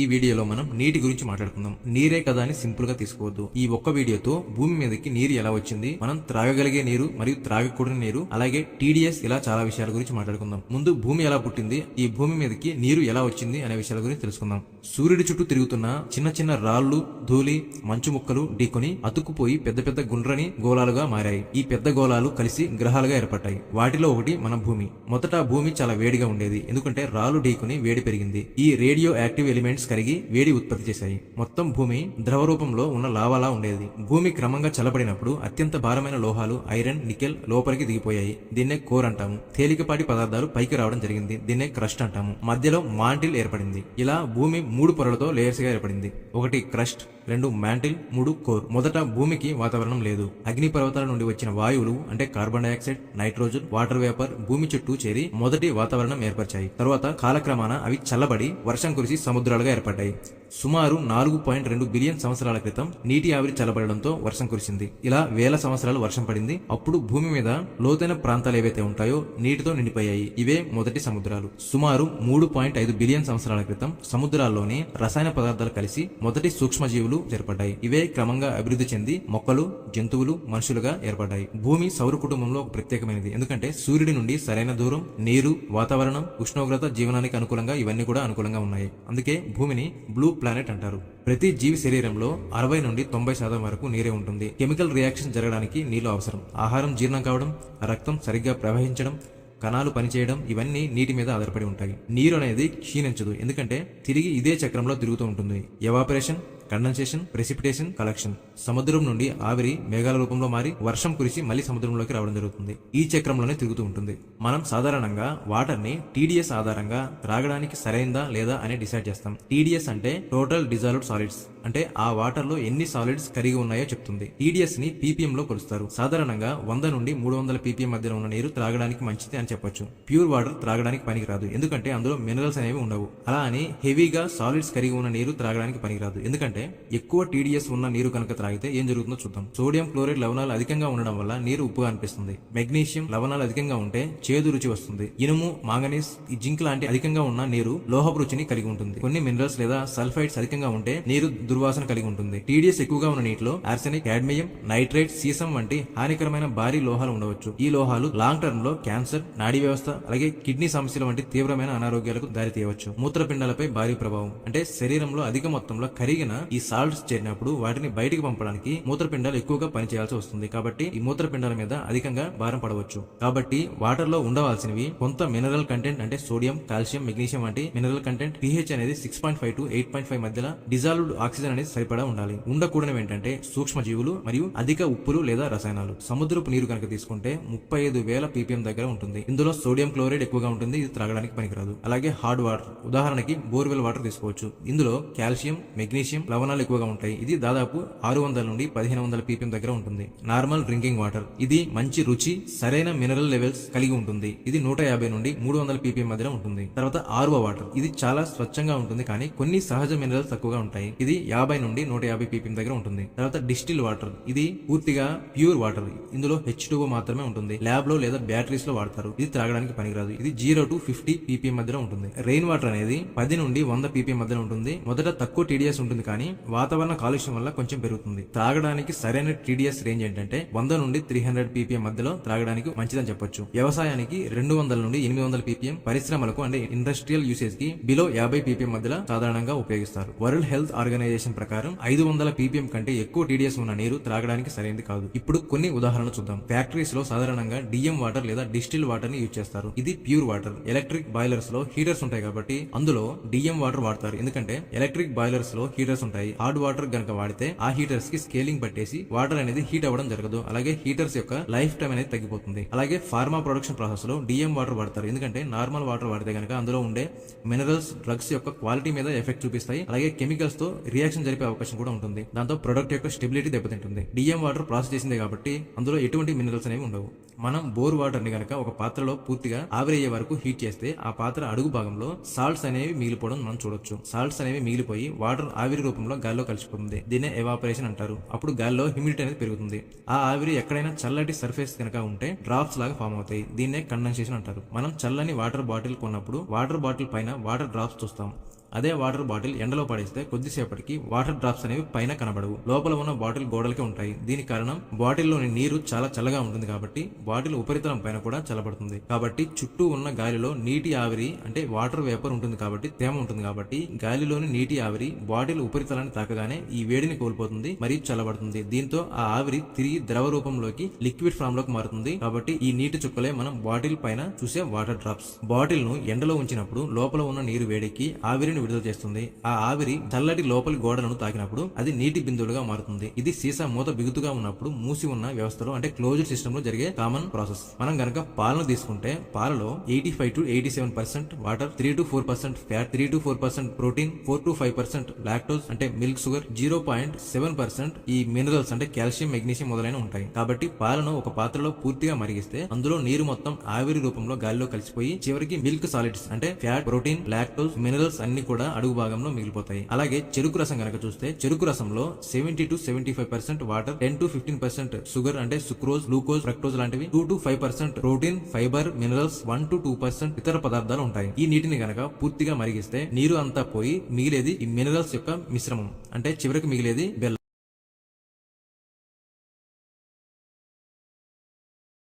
ఈ వీడియోలో మనం నీటి గురించి మాట్లాడుకుందాం. నీరే కదా అని సింపుల్గా తీసుకోవద్దు. ఈ ఒక్క వీడియోతో భూమి మీదకి నీరు ఎలా వచ్చింది మనం త్రాగగలిగే నీరు మరియు త్రాగకూడని నీరు అలాగే టీడీఎస్ ఇలా చాలా విషయాల గురించి మాట్లాడుకుందాం. ముందు భూమి ఎలా పుట్టింది ఈ భూమి మీదకి నీరు ఎలా వచ్చింది అనే విషయాల గురించి తెలుసుకుందాం. సూర్యుడి చుట్టూ తిరుగుతున్న చిన్న చిన్న రాళ్ళు ధూళి మంచు ముక్కలు ఢీకొని అతుక్కుపోయి పెద్ద పెద్ద గుండ్రని గోళాలుగా మారాయి. ఈ పెద్ద గోళాలు కలిసి గ్రహాలుగా ఏర్పడ్డాయి. వాటిలో ఒకటి మన భూమి. మొదట భూమి చాలా వేడిగా ఉండేది. ఎందుకంటే రాళ్ళు ఢీకొని వేడి పెరిగింది. ఈ రేడియో యాక్టివ్ ఎలిమెంట్స్ కరిగి వేడి ఉత్పత్తి చేశాయి. మొత్తం భూమి ద్రవ రూపంలో ఉన్న లావాలా ఉండేది. భూమి క్రమంగా చల్లబడినప్పుడు అత్యంత భారమైన లోహాలు ఐరన్ నికెల్ లోపలికి దిగిపోయాయి. దీన్నే కోర్ అంటాము. తేలికపాటి పదార్థాలు పైకి రావడం జరిగింది. దీన్నే క్రస్ట్ అంటాము. మధ్యలో మాంటిల్ ఏర్పడింది. ఇలా భూమి మూడు పొరలతో లేయర్స్గా ఏర్పడింది. ఒకటి క్రస్ట్ రెండు మ్యాంటిల్ మూడు కోర్. మొదట భూమికి వాతావరణం లేదు. అగ్ని పర్వతాల నుండి వచ్చిన వాయువులు అంటే carbon dioxide nitrogen water vapour భూమి చుట్టూ చేరి మొదటి వాతావరణం ఏర్పరిచాయి. తరువాత కాలక్రమాన అవి చల్లబడి వర్షం కురిసి సముద్రాలుగా ఏర్పడ్డాయి. సుమారు నాలుగు పాయింట్ రెండు బిలియన్ సంవత్సరాల క్రితం నీటి ఆవిరి చల్లబడడంతో వర్షం కురిసింది. ఇలా వేల సంవత్సరాలు వర్షం పడింది. అప్పుడు భూమి మీద లోతైన ప్రాంతాలు ఏవైతే ఉంటాయో నీటితో నిండిపోయాయి. ఇవే మొదటి సముద్రాలు. సుమారు మూడు పాయింట్ ఐదు బిలియన్ సంవత్సరాల క్రితం సముద్రాల్లోని రసాయన పదార్థాలు కలిసి మొదటి సూక్ష్మజీవులు ఏర్పడ్డాయి. ఇవే క్రమంగా అభివృద్ధి చెంది మొక్కలు జంతువులు మనుషులుగా ఏర్పడ్డాయి. భూమి సౌర కుటుంబంలో ఒక ప్రత్యేకమైనది. ఎందుకంటే సూర్యుడి నుండి సరైన దూరం నీరు వాతావరణం ఉష్ణోగ్రత జీవనానికి అనుకూలంగా ఇవన్నీ కూడా అనుకూలంగా ఉన్నాయి. అందుకే భూమిని బ్లూ ప్లానెట్ అంటారు. ప్రతి జీవి శరీరంలో అరవై నుండి తొంభై శాతం వరకు నీరే ఉంటుంది. కెమికల్ రియాక్షన్ జరగడానికి నీళ్ళు అవసరం. ఆహారం జీర్ణం కావడం రక్తం సరిగ్గా ప్రవహించడం కణాలు పనిచేయడం ఇవన్నీ నీటి మీద ఆధారపడి ఉంటాయి. నీరు అనేది క్షీణించదు. ఎందుకంటే తిరిగి ఇదే చక్రంలో తిరుగుతూ ఉంటుంది. ఎవాపరేషన్ కండెన్సేషన్ ప్రెసిపిటేషన్ కలెక్షన్ సముద్రం నుండి ఆవిరి మేఘాల రూపంలో మారి వర్షం కురిసి మళ్ళీ సముద్రంలోకి రావడం జరుగుతుంది. ఈ చక్రంలోనే తిరుగుతూ ఉంటుంది. మనం సాధారణంగా వాటర్ని టీడీఎస్ ఆధారంగా త్రాగడానికి సరైందా లేదా అని డిసైడ్ చేస్తాం. టీడీఎస్ అంటే టోటల్ డిజాల్వ్డ్ సాలిడ్స్. అంటే ఆ వాటర్లో ఎన్ని సాలిడ్స్ కరిగి ఉన్నాయో చెప్తుంది. టీడీఎస్ని పీపీఎం లో కొలుస్తారు. సాధారణంగా వంద నుండి మూడు వందల పీపీఎం మధ్యలో ఉన్న నీరు త్రాగడానికి మంచిది అని చెప్పొచ్చు. ప్యూర్ వాటర్ త్రాగడానికి పనికిరాదు. ఎందుకంటే అందులో మినరల్స్ అనేవి ఉండవు. అలా అని హెవీగా సాలిడ్స్ కరిగి ఉన్న నీరు త్రాగడానికి పనికిరాదు. ఎందుకంటే ఎక్కువ టీడీఎస్ ఉన్న నీరు కనుక త్రాగితే ఏం జరుగుతుందో చూద్దాం. సోడియం క్లోరైడ్ లవణాలు అధికంగా ఉండడం వల్ల నీరు ఉప్పుగా అనిపిస్తుంది. మెగ్నీషియం లవణాలు అధికంగా ఉంటే చేదు రుచి వస్తుంది. ఇనుము మాంగనీస్ ఈ జింక్ లాంటి అధికంగా ఉన్న నీరు లోహపు రుచిని కలిగి ఉంటుంది. కొన్ని మినరల్స్ లేదా సల్ఫైడ్స్ అధికంగా ఉంటే నీరు దుర్వాసన కలిగి ఉంటుంది. టీడీఎస్ ఎక్కువగా ఉన్న నీటిలో ఆర్సెనిక్ కాడ్మియం నైట్రేట్ సీసం వంటి హానికరమైన భారీ లోహాలు ఉండవచ్చు. ఈ లోహాలు లాంగ్ టర్మ్లో క్యాన్సర్ నాడీ వ్యవస్థ అలాగే కిడ్నీ సమస్యల వంటి తీవ్రమైన అనారోగ్యాలకు దారితీయవచ్చు. మూత్రపిండాలపై భారీ ప్రభావం అంటే శరీరంలో అధిక మొత్తంలో కరిగిన ఈ సాల్ట్స్ చేరినప్పుడు వాటిని బయటికి పంపడానికి మూత్రపిండాలు ఎక్కువగా పనిచేయాల్సి వస్తుంది. కాబట్టి ఈ మూత్రపిండాల మీద అధికంగా భారం పడవచ్చు. కాబట్టి వాటర్లో ఉండవలసినవి కొంత మినరల్ కంటెంట్ అంటే సోడియం కాల్షియం మెగ్నీషియం వంటి మినరల్ కంటెంట్ పిహెచ్ అనేది six point five to eight point five మధ్యలో డిజాల్వ్డ్ ఆక్సిజన్ అనేది సరిపడా ఉండాలి. ఉండకూడనివి ఏంటంటే సూక్ష్మ జీవులు మరియు అధిక ఉప్పులు లేదా రసాయనాలు. సముద్రపు నీరు కనుక తీసుకుంటే ముప్పై ఐదు వేల పీపీఎం దగ్గర ఉంటుంది. ఇందులో సోడియం క్లోరైడ్ ఎక్కువగా ఉంటుంది. ఇది త్రాగడానికి పనికిరాదు. అలాగే హార్డ్ వాటర్ ఉదాహరణకి బోర్వెల్ వాటర్ తీసుకోవచ్చు. ఇందులో కాల్షియం మెగ్నీషియం లవణాలు ఎక్కువగా ఉంటాయి. ఇది దాదాపు ఆరు వందల నుండి పదిహేను వందల పీపీఎం దగ్గర ఉంటుంది. నార్మల్ డ్రింకింగ్ వాటర్ ఇది మంచి రుచి సరైన మినరల్ లెవెల్స్ కలిగి ఉంటుంది. ఇది నూట యాభై నుండి మూడు వందల పీపీఎం మధ్యలో ఉంటుంది. తర్వాత ఆర్వో వాటర్ ఇది చాలా స్వచ్ఛంగా ఉంటుంది కానీ కొన్ని సహజ మినరల్స్ తక్కువగా ఉంటాయి. ఇది యాభై నుండి నూట యాభై పీపీఎం దగ్గర ఉంటుంది. తర్వాత డిస్టిల్ వాటర్ ఇది పూర్తిగా ప్యూర్ వాటర్ ఇందులో హెచ్ మాత్రమే ఉంటుంది. ల్యాబ్లో లేదా బ్యాటరీస్లో వాడతారు. ఇది త్రాగడానికి పనికిరాదు. ఇది జీరో టు ఫిఫ్టీ పీపీఎం మధ్యలో ఉంటుంది. రెయిన్ వాటర్ అనేది పది నుండి వంద పీపీఎం మధ్యలో ఉంటుంది. మొదట తక్కువ టీడీఎస్ ఉంటుంది కానీ వాతావరణ కాలుష్యం వల్ల కొంచెం పెరుగుతుంది. త్రాగడానికి సరైన టీడీఎస్ రేంజ్ ఏంటంటే వంద నుండి త్రీ హండ్రెడ్ పీపీఎం మధ్యలో త్రాగడానికి మంచిదని చెప్పొచ్చు. వ్యవసాయానికి రెండు వందల నుండి ఎనిమిది వందల పీపీఎం పరిశ్రమలకు అంటే ఇండస్ట్రియల్ యూసేజ్కి బిలో యాభై పీపీఎం మధ్యలో సాధారణంగా ఉపయోగిస్తారు. వరల్డ్ హెల్త్ ఆర్గనైజేషన్ ప్రకారం ఐదు వందల పీపీఎం కంటే ఎక్కువ టీడీఎస్ ఉన్న నీరు త్రాగడానికి సరైనది కాదు. ఇప్పుడు కొన్ని ఉదాహరణలు చూద్దాం. ఫ్యాక్టరీస్లో సాధారణంగా డిఎం వాటర్ లేదా డిస్టిల్ వాటర్ని యూజ్ చేస్తారు. ఇది ప్యూర్ వాటర్. ఎలక్ట్రిక్ బాయిలర్స్లో హీటర్స్ ఉంటాయి కాబట్టి అందులో డిఎం వాటర్ వాడతారు. ఎందుకంటే ఎలక్ట్రిక్ బాయిలర్స్లో హీటర్స్ ఉంటాయి. హార్డ్ వాటర్ గనక వాడితే ఆ హీటర్స్కి స్కేలింగ్ పట్టేసి వాటర్ అనేది హీట్ అవ్వడం జరగదు. అలాగే హీటర్స్ యొక్క లైఫ్ టైం అనేది తగ్గిపోతుంది. అలాగే ఫార్మా ప్రొడక్షన్ ప్రాసెస్లో డిఎం వాటర్ వాడతారు. ఎందుకంటే నార్మల్ వాటర్ వాడితే గనక అందులో ఉండే మినరల్స్ డ్రగ్స్ యొక్క క్వాలిటీ మీద ఎఫెక్ట్ చూపిస్తాయి. అలాగే కెమికల్స్తో రియాక్షన్ జరిపే అవకాశం కూడా ఉంటుంది. దాంతో ప్రొడక్ట్ యొక్క స్టెబిలిటీ దెబ్బతింటుంది. డిఎం వాటర్ ప్రాసెస్ చేసిందే కాబట్టి అందులో ఎటువంటి మినరల్స్ అనేవి ఉండవు. మనం బోర్ వాటర్ని కనుక ఒక పాత్రలో పూర్తిగా ఆవిరయ్యే వరకు హీట్ చేస్తే ఆ పాత్ర అడుగు భాగంలో సాల్ట్స్ అనేవి మిగిలిపోవడం మనం చూడొచ్చు. సాల్ట్స్ అనేవి మిగిలిపోయి వాటర్ ఆవిరి రూపంలో గాల్లో కలిసిపోతుంది. దీన్నే ఎవాపరేషన్ అంటారు. అప్పుడు గాల్లో హ్యూమిడిటీ అనేది పెరుగుతుంది. ఆ ఆవిరి ఎక్కడైనా చల్లటి సర్ఫేస్ కనుక ఉంటే డ్రాప్స్ లాగా ఫామ్ అవుతాయి. దీన్నే కండెన్సేషన్ అంటారు. మనం చల్లని వాటర్ బాటిల్ కొన్నప్పుడు వాటర్ బాటిల్ పైన వాటర్ డ్రాప్స్ చూస్తాం. అదే వాటర్ బాటిల్ ఎండలో పడేస్తే కొద్దిసేపటికి వాటర్ డ్రాప్స్ అనేవి పైన కనబడవు. లోపల ఉన్న బాటిల్ గోడలకే ఉంటాయి. దీని కారణం బాటిల్లోని నీరు చాలా చల్లగా ఉంటుంది కాబట్టి బాటిల్ ఉపరితలం పైన కూడా చల్లబడుతుంది. కాబట్టి చుట్టూ ఉన్న గాలిలో నీటి ఆవిరి అంటే వాటర్ వేపర్ ఉంటుంది కాబట్టి తేమ ఉంటుంది కాబట్టి గాలిలోని నీటి ఆవిరి బాటిల్ ఉపరితలాన్ని తాకగానే ఈ వేడిని కోల్పోతుంది మరియు చల్లబడుతుంది. దీంతో ఆ ఆవిరి తిరిగి ద్రవ రూపంలోకి లిక్విడ్ ఫామ్లోకి మారుతుంది. కాబట్టి ఈ నీటి చుక్కలే మనం బాటిల్ పైన చూసే వాటర్ డ్రాప్స్. బాటిల్ను ఎండలో ఉంచినప్పుడు లోపల ఉన్న నీరు వేడెక్కి ఆవిరిని విడుదల చేస్తుంది. ఆ ఆవిరి చల్లటి లోపలి గోడలను తాకినప్పుడు అది నీటి బిందువులుగా మారుతుంది. ఇది సీసా మూత బిగుతుగా ఉన్నప్పుడు మూసి ఉన్న వ్యవస్థలో అంటే క్లోజ్డ్ సిస్టమ్లో జరిగే కామన్ ప్రాసెస్. మనం గనక పాలను తీసుకుంటే పాలలో eighty five to eighty seven percent water three to four percent fat three to four percent protein four to five percent lactose అంటే milk sugar zero point seven percent ఈ minerals అంటే calcium magnesium మొదలైన ఉంటాయి. కాబట్టి పాలను ఒక పాత్రలో పూర్తిగా మరిగిస్తే అందులో నీరు మొత్తం ఆవిరి రూపంలో గాలిలో కలిసిపోయి చివరికి మిల్క్ సాలిడ్స్ అంటే ఫ్యాట్ ప్రోటీన్ లాక్టోస్ మినరల్స్ అన్ని కూడా అడుగు భాగంలో మిగిలిపోతాయి. అలాగే చెరుకు రసం కనుక చూస్తే చెరుకు రసంలో seventy to seventy five percent water ten to fifteen percent sugar అంటే సుక్రోజ్ గ్లూకోజ్ ఫ్రక్టోజ్ లాంటివి two to five percent protein fibre minerals one to two percent ఇతర పదార్థాలు ఉంటాయి. ఈ నీటిని గనక పూర్తిగా మరిగిస్తే నీరు అంతా పోయి మిగిలేది ఈ మినరల్స్ యొక్క మిశ్రమం. అంటే చివరికి మిగిలేది బెల్లం.